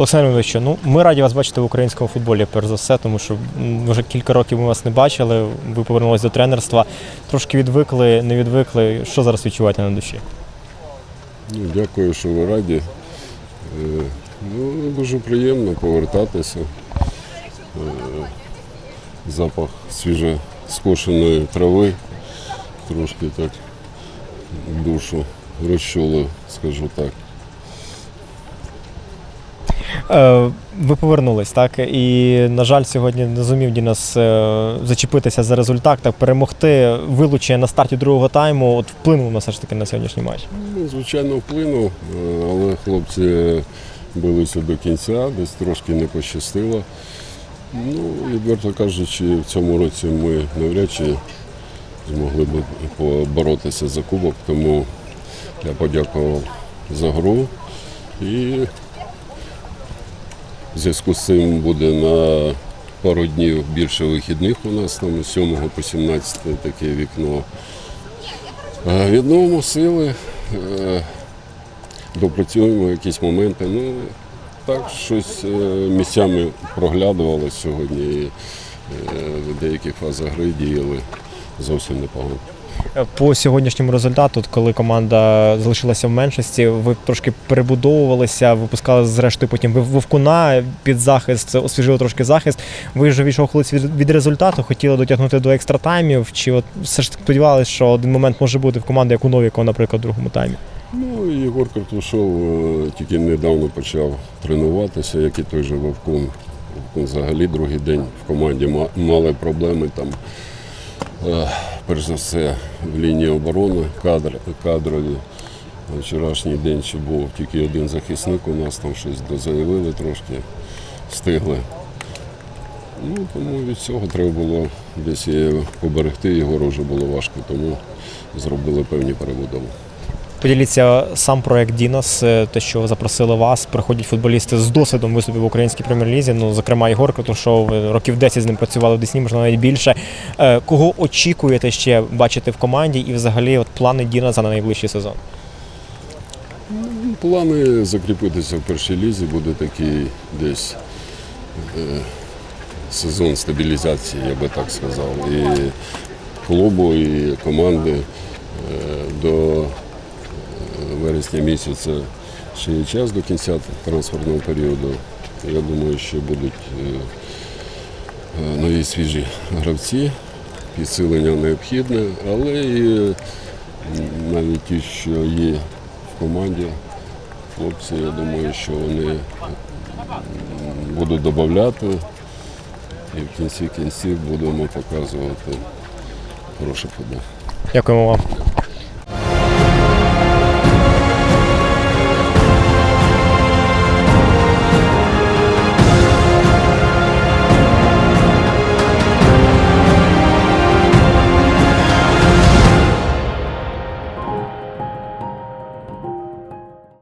Олександр Іванович, ну ми раді вас бачити в українському футболі, перш за все, тому що вже кілька років ми вас не бачили. Ви повернулись до тренерства. Трошки відвикли, не відвикли. Що зараз відчуваєте на душі? Ну, дякую, що ви раді. Е, Ну, дуже приємно повертатися. Е, Запах свіже скошеної трави. Трошки так душу розчулив, скажу так. Е, ви повернулись, так? І, на жаль, сьогодні не зумів Дінас е, зачепитися за результат, так перемогти. Вилучення на старті другого тайму от вплинуло на все ж таки на сьогоднішній матч. Ну, звичайно, вплинув, е, але хлопці билися до кінця, десь трошки не пощастило. Ну, відверто кажучи, в цьому році ми навряд чи змогли б поборотися за кубок, тому я подякував за гру. І в зв'язку з цим буде на пару днів більше вихідних у нас, там з 7 по 17 таке вікно. Е, Відновимо сили, е, допрацюємо якісь моменти. Ну, так, щось е, місцями проглядувалося сьогодні. І в деяких фазах гри діяли зовсім непогано. По сьогоднішньому результату, коли команда залишилася в меншості, ви трошки перебудовувалися, випускали зрештою потім Вовкуна під захист, освіжили трошки захист. Ви вже відштовхувалися від, від результату, хотіли дотягнути до екстратаймів, чи от все ж таки сподівалися, що один момент може бути в команді, як у Новікова, наприклад, в другому таймі. Ну, Єгор Картушов е, тільки недавно почав тренуватися, як і той же Вовкун. Вовкун взагалі другий день в команді мали проблеми там. Е, Перш за все, в лінії оборони, кадр, кадрові. Вчорашній день ще був тільки один захисник у нас, там щось дозаявили трошки, встигли. Ну, тому від цього треба було десь поберегти, його вже було важко, тому зробили певні перебудови. Поділіться сам проект Дінас, е, те, що запросили вас. Приходять футболісти з досвідом виступів в українській прем'єр-лізі. Ну, зокрема, Ігор Картушов, ви років 10 з ним працювали в Десні, можна навіть більше. Е, Кого очікуєте ще бачити в команді і взагалі от плани Дінаса на найближчий сезон? Плани закріпитися в першій лізі буде такий десь е, сезон стабілізації, я би так сказав. І клубу, і команди до вересня місяця ще є час до кінця трансферного періоду. Я думаю, що будуть е, е, нові свіжі гравці, підсилення необхідне, але і навіть ті, що є в команді, хлопці, я думаю, що вони будуть додати і в кінці кінців будемо показувати хороший футбол. Дякуємо вам.